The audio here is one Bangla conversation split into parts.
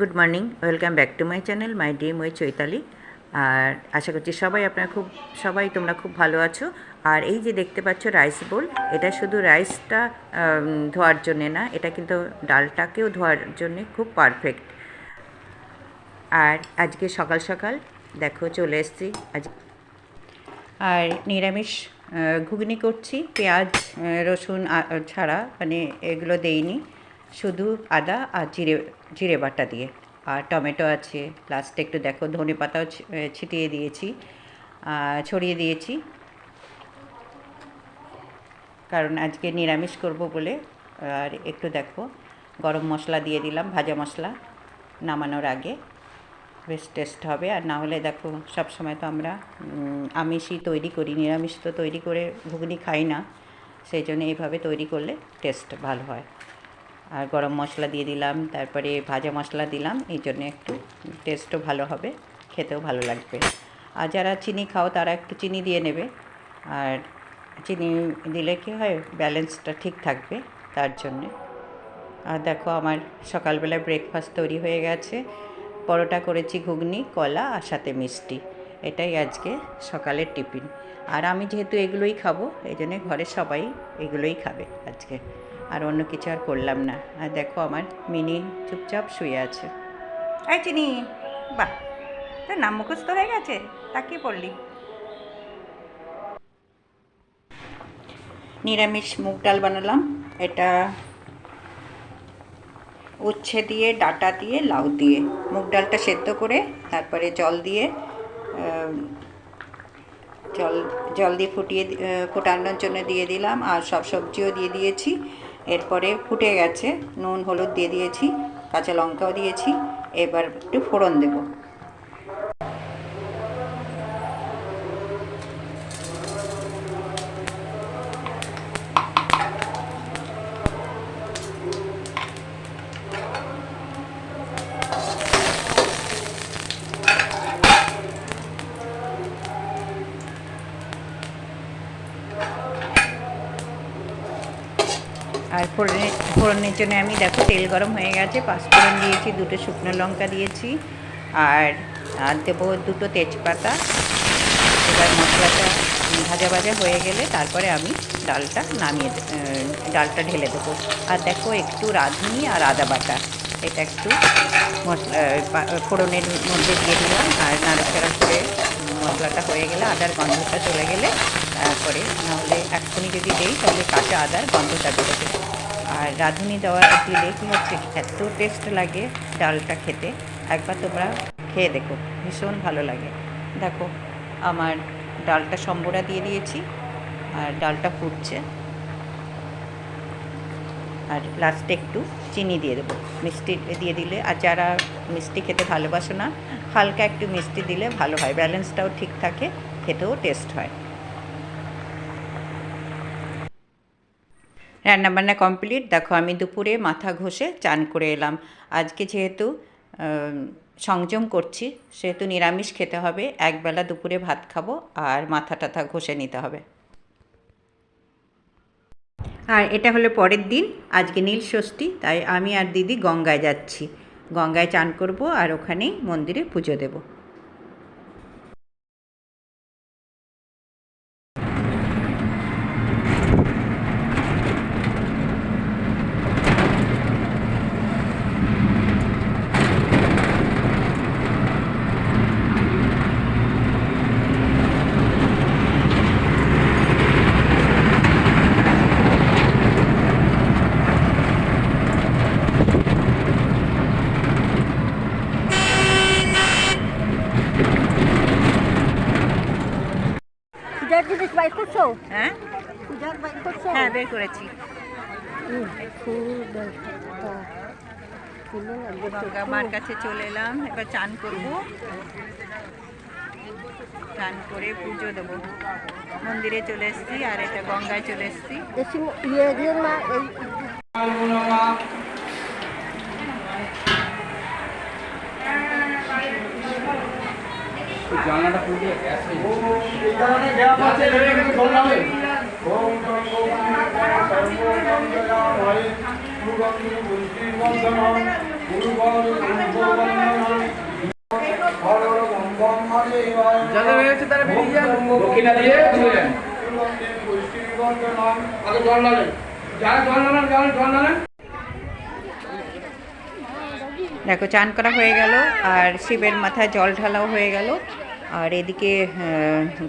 Good morning welcome back to my channel my ডিম ওই চৈতালি আর আশা করছি সবাই আপনারা খুব, সবাই তোমরা খুব ভালো আছো। আর এই যে দেখতে পাচ্ছ রাইস বোল এটা শুধু রাইসটা ধোয়ার জন্যে না, এটা কিন্তু ডালটাকেও ধোয়ার জন্যে খুব পারফেক্ট আর আজকে সকাল সকাল, দেখো চলে এসেছি। আজ আর নিরামিষ ঘুগনি করছি, পেঁয়াজ রসুন ছাড়া মানে এগুলো দেইনি। শুধু আদা আর জিরে জিরে বাটা দিয়ে। আর টমেটো আছে লাস্টে একটু দেখো, ধনে পাতাও ছিটিয়ে দিয়েছি। ছড়িয়ে দিয়েছি। কারণ আজকে নিরামিষ করব বলে। আর একটু দেখো, গরম মশলা দিয়ে দিলাম, ভাজা মশলা নামানোর আগে। বেশ টেস্ট হবে। আর না হলে দেখো সব সময় তো আমরা আমিষই তৈরি করি, নিরামিষ তো তৈরি করে ঘুগনি খাই না। সেই জন্য এইভাবে তৈরি করলে টেস্ট ভালো হয়। আর গরম মশলা দিয়ে দিলাম, তারপরে ভাজা মশলা দিলাম, এই জন্য একটু টেস্টও ভালো হবে, খেতেও ভালো লাগবে। আর যারা চিনি খাও, তারা একটু চিনি দিয়ে নেবে। আর চিনি দিলে কী হয় ব্যালেন্সটা ঠিক থাকবে তার জন্যে। আর দেখো আমার সকালবেলা ব্রেকফাস্ট তৈরি হয়ে গেছে। পরোটা করেছি ঘুগনি, কলা আর সাথে মিষ্টি। এটাই আজকে সকালের টিফিন। আর আমি যেহেতু এগুলোই খাব, এই জন্যে ঘরের সবাই এগুলোই খাবে আজকে। আর অন্য কিছু আর করলাম না। আর দেখো আমার মিনি চুপচাপ শুয়ে আছে। এই চিনি, বাহ, তোর নাম মুখস্থ হয়ে গেছে? তাকিয়ে পড়লি নিরামিষ মুগ ডাল বানালাম। এটা উচ্ছে দিয়ে, ডাটা দিয়ে, লাউ দিয়ে। মুগ ডালটা সেদ্ধ করে, তারপরে জল দিয়ে জল জল দিয়ে ফুটিয়ে ফুটানোর জন্য দিয়ে দিলাম আর সব সবজিও দিয়ে দিয়েছি। এরপরে ফুটে গেছে, নুন, হলুদ দিয়ে দিয়েছি, কাঁচা লঙ্কাও দিয়েছি। এবার একটু ফোড়ন দেবো। আর ফোড়নের ফোড়নের জন্য আমি দেখো তেল গরম হয়ে গেছে, পাঁচফোড়ন দিয়েছি, দুটো শুকনো লঙ্কা দিয়েছি, আর দেবো দুটো তেজপাতা। এবার মশলাটা ভাজা ভাজা হয়ে গেলে তারপরে আমি ডালটা নামিয়ে ডালটা ঢেলে দেবো। আর দেখো একটু রাঁধুনি আর আদা বাটা, এটা একটু মশলা ফোড়নের মধ্যে দিয়ে দিলাম, আর নাড়াচাড়া করে মশলাটা হয়ে গেলে আদার গন্ধটা চলে গেলে তারপরে নাহলে এক্ষুনি যদি দেই তাহলে কাঁচা আদার গন্ধটা বেরোবে। আর রাঁধুনি দেওয়া দিলে কী হচ্ছে এত টেস্ট লাগে ডালটা খেতে। একবার তোমরা খেয়ে দেখো, ভীষণ ভালো লাগে। দেখো, আমার ডালটা সম্বরা দিয়ে দিয়েছি, আর ডালটা ফুটছে। আর লাস্টে একটু চিনি দিয়ে দেবো। মিষ্টি দিয়ে দিলে, আর যারা মিষ্টি খেতে ভালোবাসো না, হালকা একটু মিষ্টি দিলে ভালো হয়। ব্যালেন্সটাও ঠিক থাকে, খেতেও টেস্ট হয়। রান্নাবান্না কমপ্লিট। দেখো, আমি দুপুরে মাথা ঘষে চান করে এলাম। আজকে যেহেতু সংযম করছি, সেহেতু নিরামিষ খেতে হবে। একবেলা দুপুরে ভাত খাব আর মাথা টাথা ঘষে নিতে হবে। আর এটা হলো পরের দিন। আজকে নীল ষষ্ঠী, তাই আমি আর দিদি গঙ্গায় যাচ্ছি। গঙ্গায় চান করব আর ওখানেই মন্দিরে পুজো দেব পূজার জিনিস বাইর করছ হ্যাঁ? হ্যাঁ বের করেছি। মার কাছে চলে এলাম। এবার চান করব। চান করে পুজো দেবো। মন্দিরে চলে এসেছি আর এটা গঙ্গায় চলে এসেছি। বম মহাদেবায় যাদের হয়েছে তারা বেরিয়ে যান। দক্ষিণা দিয়ে চলে আগে জল ঢালেন যারা জল ঢালেন যারা জল ঢালেন দেখো, চান করা হয়ে গেল, আর শিবের মাথায় জল ঢালাও হয়ে গেল। আর এদিকে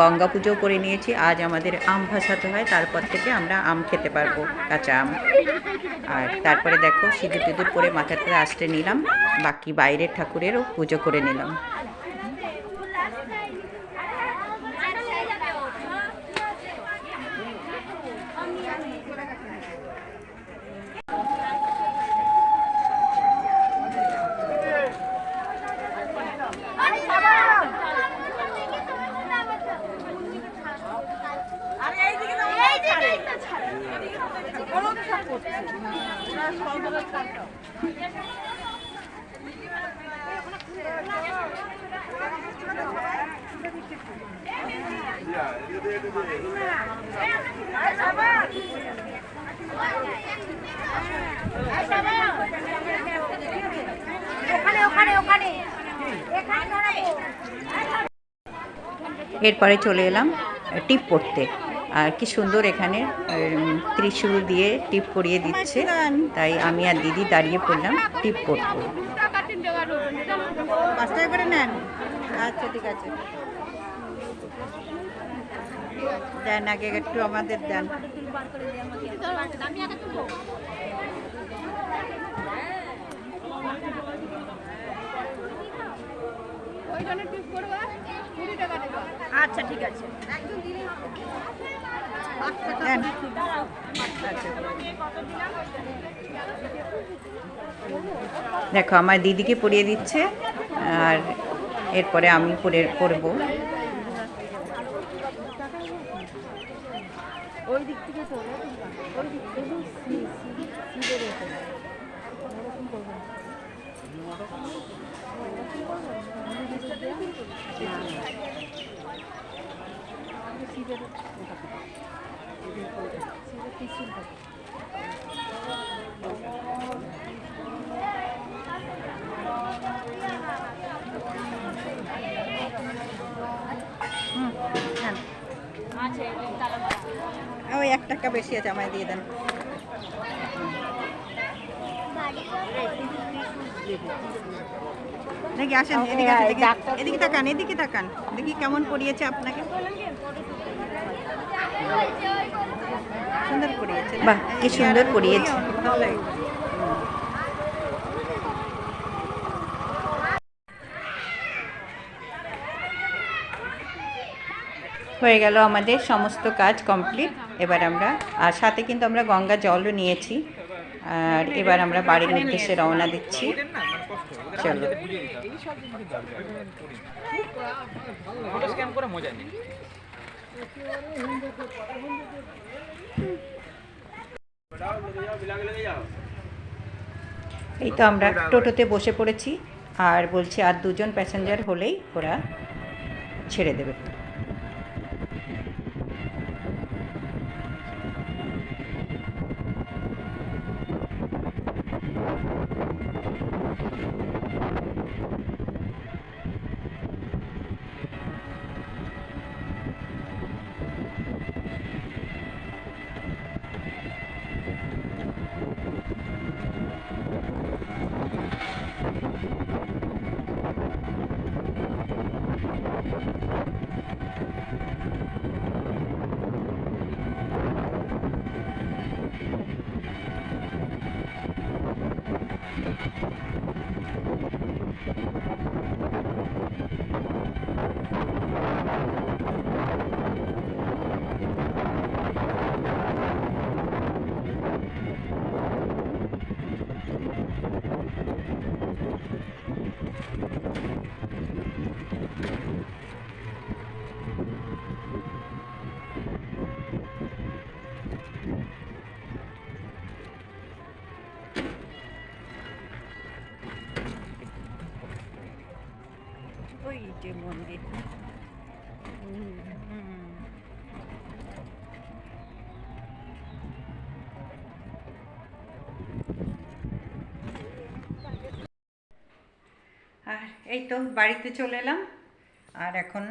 গঙ্গা পুজো করে নিয়েছি। আজ আমাদের আম ভাসাতে হয়, তারপর থেকে আমরা আম খেতে পারব, কাঁচা আম। আর তারপরে দেখো, সিঁদুর টিঁদুর করে মাথাতে আসতে নিলাম, বাকি বাইরের ঠাকুরেরও পুজো করে নিলাম। এরপরে চলে এলাম টিপ পড়তে। আর কি সুন্দর এখানে ত্রিশূল দিয়ে টিপ পরিয়ে দিচ্ছে। তাই আমি আর দিদি দাঁড়িয়ে পড়লাম টিপ পড়তে পাঁচ টাকা করে নেন। আচ্ছা ঠিক আছে। দেন, আগে একটু আমাদের দেন। আচ্ছা ঠিক আছে। দেন আচ্ছা দেখো আমার দিদিকে পরিয়ে দিচ্ছে আর এরপরে আমি পরে পরবো ওই দিক থেকে তো ওই দিক থেকে শিবের ওপরে ওরকম করব না। শিবের শিবের ত্রিশূল থাকে। হুম, নেন। ওই এক টাকা বেশি আছে আমায় দিয়ে দেন। দেখি আসেন এদিকে আসেন, এদিকে তাকান এদিকে তাকান। দেখি কেমন পড়িয়েছে আপনাকে। সুন্দর পড়িয়েছে বাহ কি সুন্দর পড়িয়েছে। হয়ে গেল আমাদের সমস্ত কাজ কমপ্লিট। এবার আমরা আর সাথে কিন্তু আমরা গঙ্গা জলও নিয়েছি। আর এবার আমরা বাড়ির উদ্দেশ্যে রওনা দিচ্ছি। চলো। এই তো আমরা টোটোতে বসে পড়েছি আর বলছি আর দুজন প্যাসেঞ্জার হলেই ওরা ছেড়ে দেবে। যে মন্দির। আর এই তো বাড়িতে চলে এলাম। আর এখন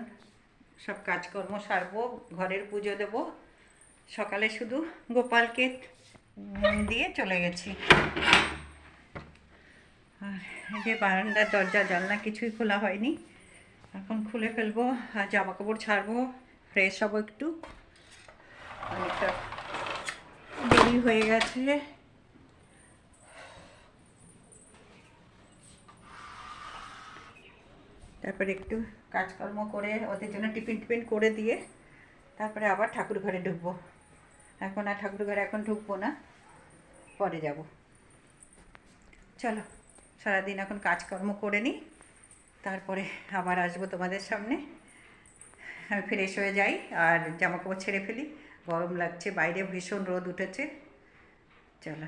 সব কাজকর্ম সারবো, ঘরের পুজো দেব। সকালে শুধু গোপালকে দিয়ে চলে গেছি। আর এই যে বারান্দার দরজা জানলা কিছুই খোলা হয়নি। এখন খুলে ফেলব, আর জামা কাপড় ছাড়বো ফ্রেশ হব একটু। অনেকটা দেরি হয়ে গেছে। তারপরে একটু কাজকর্ম করে, ওদের জন্য টিফিন টিফিন করে দিয়ে, তারপরে আবার ঠাকুর ঘরে ঢুকবো। এখন আর ঠাকুর ঘরে এখন ঢুকবো না, পরে যাব। চলো, সারাদিন এখন কাজকর্ম করে নিই। তারপরে আবার আসব তোমাদের সামনে। আমি ফ্রেশ হয়ে যাই আর জামাকাপড় ছেড়ে ফেলি। গরম লাগছে, বাইরে ভীষণ রোদ উঠেছে। চলো।